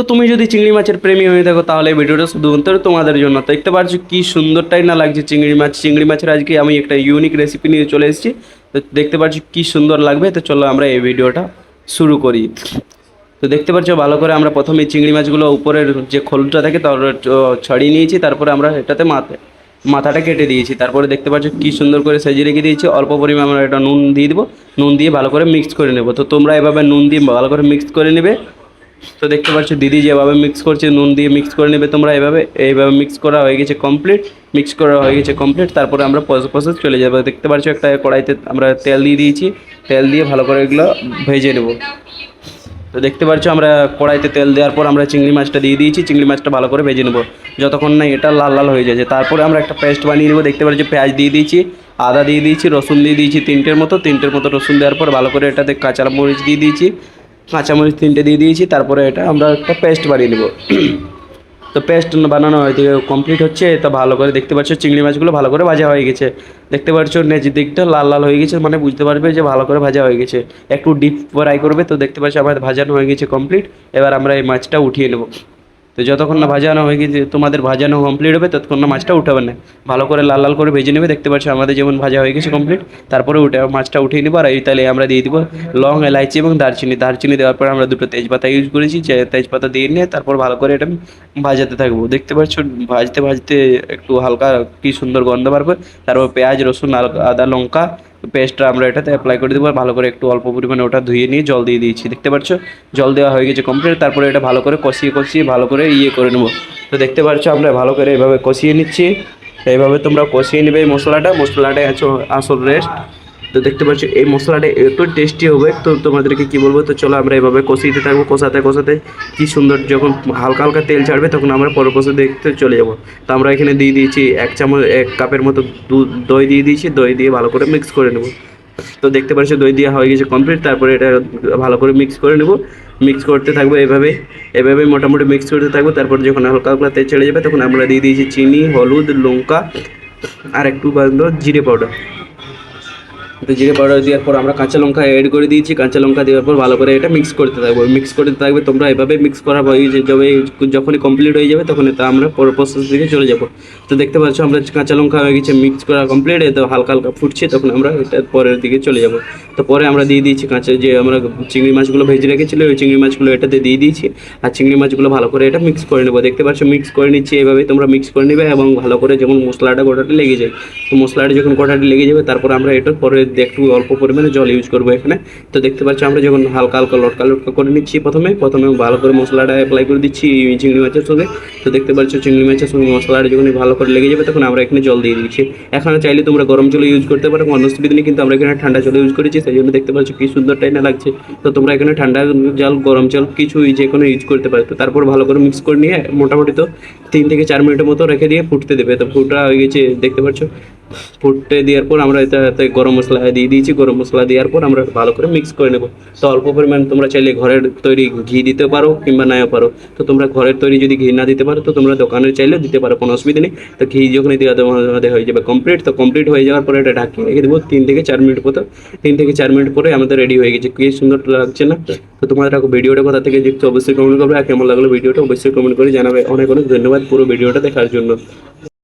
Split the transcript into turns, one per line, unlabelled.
তো তুমি যদি চিংড়ি মাছের প্রেমী হয়ে থাকো, তাহলে ভিডিওটা শুধুমাত্র তোমাদের জন্য। দেখতে পাচ্ছ কি সুন্দরটাই না লাগছে চিংড়ি মাছ। চিংড়ি মাছের আজকে আমি একটা ইউনিক রেসিপি নিয়ে চলে এসেছি। তো দেখতে পাচ্ছ কি সুন্দর লাগবে। তো চলো আমরা এই ভিডিওটা শুরু করি। তো দেখতে পাচ্ছ ভালো করে আমরা প্রথমে চিংড়ি মাছগুলো উপরের যে খোলটা থাকে, তার ছড়িয়ে নিয়েছি। তারপরে আমরা এটাতে মাথা, মাথাটা কেটে দিয়েছি। তারপরে দেখতে পাচ্ছ কি সুন্দর করে সাজিয়ে রেখে দিয়েছি। অল্প পরিমাণে আমরা এটা নুন দিয়ে দেবো। নুন দিয়ে ভালো করে মিক্স করে নেব। তো তোমরা এভাবে নুন দিয়ে ভালো করে মিক্স করে নেবে। তো দেখতে পাচ্ছ, দিদি যেভাবে মিক্স করছে, নুন দিয়ে মিক্স করে নেবে তোমরা এইভাবে এইভাবে মিক্স করা হয়ে গেছে কমপ্লিট মিক্স করা হয়ে গেছে কমপ্লিট তারপরে আমরা প্রসেস চলে যাব। দেখতে পাচ্ছ, একটা কড়াইতে আমরা তেল দিয়ে দিয়েছি। তেল দিয়ে ভালো করে এগুলো ভেজে নেব। তো দেখতে পাচ্ছ, আমরা কড়াইতে তেল দেওয়ার পর আমরা চিংড়ি মাছটা দিয়ে দিয়েছি। চিংড়ি মাছটা ভালো করে ভেজে নেব। যতক্ষণ না এটা লাল লাল হয়ে যাচ্ছে। তারপরে আমরা একটা পেস্ট বানিয়ে নেব। দেখতে পাচ্ছি, পেঁয়াজ দিয়ে দিয়েছি, আদা দিয়ে দিয়েছি, রসুন দিয়ে দিয়েছি তিনটের মতো। তিনটের মতো রসুন দেওয়ার পর ভালো করে এটাতে কাঁচা মরিচ দিয়ে দিয়েছি। কাঁচামরিচ তিনটে দিয়ে দিয়েছি, তারপরে এটা আমরা একটা পেস্ট বানিয়ে নেব। তো পেস্ট বানানো হয় কমপ্লিট হচ্ছে, তো ভালো করে দেখতে পাচ্ছ, চিংড়ি মাছগুলো ভালো করে ভাজা হয়ে গেছে। দেখতে পাচ্ছ, নেচ দিকটা লাল লাল হয়ে গেছে মানে বুঝতে পারবে যে ভালো করে ভাজা হয়ে গেছে। একটু ডিপ ফ্রাই করবে, তো দেখতে পাচ্ছ আমার ভাজানো হয়ে গেছে কমপ্লিট এবার আমরা এই মাছটা উঠিয়ে নেব। তো যতক্ষণ না ভাজানো হয়ে গেছে, তোমাদের ভাজানো কমপ্লিট হবে, ততক্ষণ না মাছটা উঠাবে না। ভালো করে লাল লাল করে ভেজে নেবে, দেখতে পাচ্ছ আমাদের যেমন ভাজা হয়ে গেছে কমপ্লিট তারপরে উঠে মাছটা উঠিয়ে নেব, আর এই তাহলে আমরা দিয়ে দিব লং এলাইচি এবং দারচিনি। দারচিনি দেওয়ার পর আমরা দুটো তেজপাতা ইউজ করেছি তেজপাতা দিয়ে নিয়ে তারপর ভালো করে এটা ভাজাতে থাকব। দেখতে পাচ্ছ, ভাজতে ভাজতে একটু হালকা কি সুন্দর গন্ধ বাড়বে তারপর পেঁয়াজ, রসুন আদা, লঙ্কা পেস্টটা আমরা এটাতে অ্যাপ্লাই করে দেবো, ভালো করে একটু অল্প পরিমাণে ওটা ধুয়ে নিয়ে জল দিয়ে দিয়েছি। দেখতে পাচ্ছ? জল দেওয়া হয়ে গেছে কমপ্লিট তারপরে এটা ভালো করে কষিয়ে কষিয়ে ভালো করে ইয়ে করে নেব। তো দেখতে পাচ্ছ আমরা ভালো করে এভাবে কষিয়ে নিচ্ছি। এইভাবে তোমরা কষিয়ে নেবে এই মশলাটা। মশলাটাই আছে আসল রেস্ট তো দেখতে পাচ্ছ, এই মশলাটা এত টেস্টি হবে, তো তোমাদেরকে কি বলব? তো চলো আমরা এভাবে কষিতে থাকব, কষাতে কষাতে কি সুন্দর যখন হালকা হালকা তেল ছাড়বে তখন আমরা পরে কষে দেখতে চলে যাব। তো আমরা এখানে দিয়ে দিয়েছি এক চামচ, এক কাপের মতো দুধ, দই দিয়ে দিয়েছি, দই দিয়ে ভালো করে মিক্স করে নেব। তো দেখতে পাচ্ছ, দই দেওয়া হয়ে গেছে কমপ্লিট তারপরে এটা ভালো করে মিক্স করে নেব। মিক্স করতে থাকব এভাবে এভাবে মোটামুটি মিক্স করতে থাকব, তারপর যখন হালকা হালকা তেল ছেড়ে যাবে তখন আমরা দিয়ে দিয়েছি চিনি, হলুদ, লঙ্কা, আর একটু বাঁধলো জিরে পাউডার তো জিরে পাউডার দেওয়ার পর আমরা কাঁচা লঙ্কা অ্যাড করে দিয়েছি। কাঁচা লঙ্কা দেওয়ার পর ভালো করে এটা মিক্স করতে থাকব। মিক্স করতে থাকবে, তোমরা এভাবে মিক্স করা যাবে যখনই কমপ্লিট হয়ে যাবে তখন এটা আমরা পরের প্রসেস দিকে চলে যাব। তো দেখতে পাচ্ছ আমরা কাঁচা লঙ্কা হয়ে গেছে মিক্স করা কমপ্লিট তো হালকা হালকা ফুটছে, তখন আমরা এটা পরের দিকে চলে যাব। তো পরে আমরা দিয়ে দিয়েছি কাঁচা যে আমরা চিংড়ি মাছগুলো ভেজে রেখেছিলো, ওই চিংড়ি মাছগুলো এটাতে দিয়ে দিয়েছি। আর চিংড়ি মাছগুলো ভালো করে এটা মিক্স করে নেব। দেখতে পাচ্ছ মিক্স করে নিচ্ছি এইভাবে তোমরা মিক্স করে নেবে এবং ভালো করে যেমন মশলাটা গোটাটা লেগে যায়, তো মশলাটা যখন গোটাটা লেগে যাবে, তারপর আমরা এটা পরে একটু অল্প পরিমাণে জল ইউজ করব এখানে। তো দেখতে পাচ্ছ আমরা যখন হালকা হালকা লটকা লটকা করে নিচ্ছি প্রথমে প্রথমে ভালো করে মশলাটা অ্যাপ্লাই করে দিচ্ছি চিংড়ি মাছের সঙ্গে। তো দেখতে পাচ্ছ চিংড়ি মাছের সঙ্গে মশলাটা যখন ভালো করে লেগে যাবে তখন আমরা এখানে জল দিয়ে দিচ্ছি। এখানে চাইলে তোমরা গরম জল ইউজ করতে পারো, কোনো অসুবিধা কিন্তু আমরা এখানে ঠান্ডা জল ইউজ করেছি, সেই জন্য দেখতে পাচ্ছ কি সুন্দর টাইনা লাগছে। তো তোমরা এখানে ঠান্ডা জল, গরম জল কিছু যে কোনো ইউজ করতে পারো। তো তারপর ভালো করে মিক্স করে নিয়ে মোটামুটি তো তিন থেকে চার মিনিটের মতো রেখে দিয়ে ফুটতে দেবে। তো ফুটা হয়ে গেছে, দেখতে পাচ্ছ? ফুটতে দেওয়ার পর আমরা এটাতে গরম মশলা দিয়ে দিয়েছি। গরম মশলা দেওয়ার পর আমরা ভালো করে মিক্স করে নেব। তো অল্প পরিমাণ তোমরা চাইলে ঘরের তৈরি ঘি দিতে পারো কিংবা নাও পারো। তো তোমরা ঘরের তৈরি যদি ঘি না দিতে পারো, তো তোমরা দোকানের চাইলে দিতে পারো, কোনো অসুবিধা নেই। তো ঘি যখন দেওয়া আমাদের হয়ে যাবে কমপ্লিট তো কমপ্লিট হয়ে যাওয়ার পরে এটা ঢাকিয়ে রেখে দেবো তিন থেকে চার মিনিট মতো। তিন থেকে চার মিনিট পরে আমাদের রেডি হয়ে গেছে। কি সুন্দর লাগছে না? তো তোমাদের ভিডিওটা কোথা থেকে দেখতে অবশ্যই কমেন্ট করবে। আর কেমন লাগল ভিডিওটা অবশ্যই কমেন্ট করে জানাবে। অনেক অনেক ধন্যবাদ পুরো ভিডিওটা দেখার জন্য।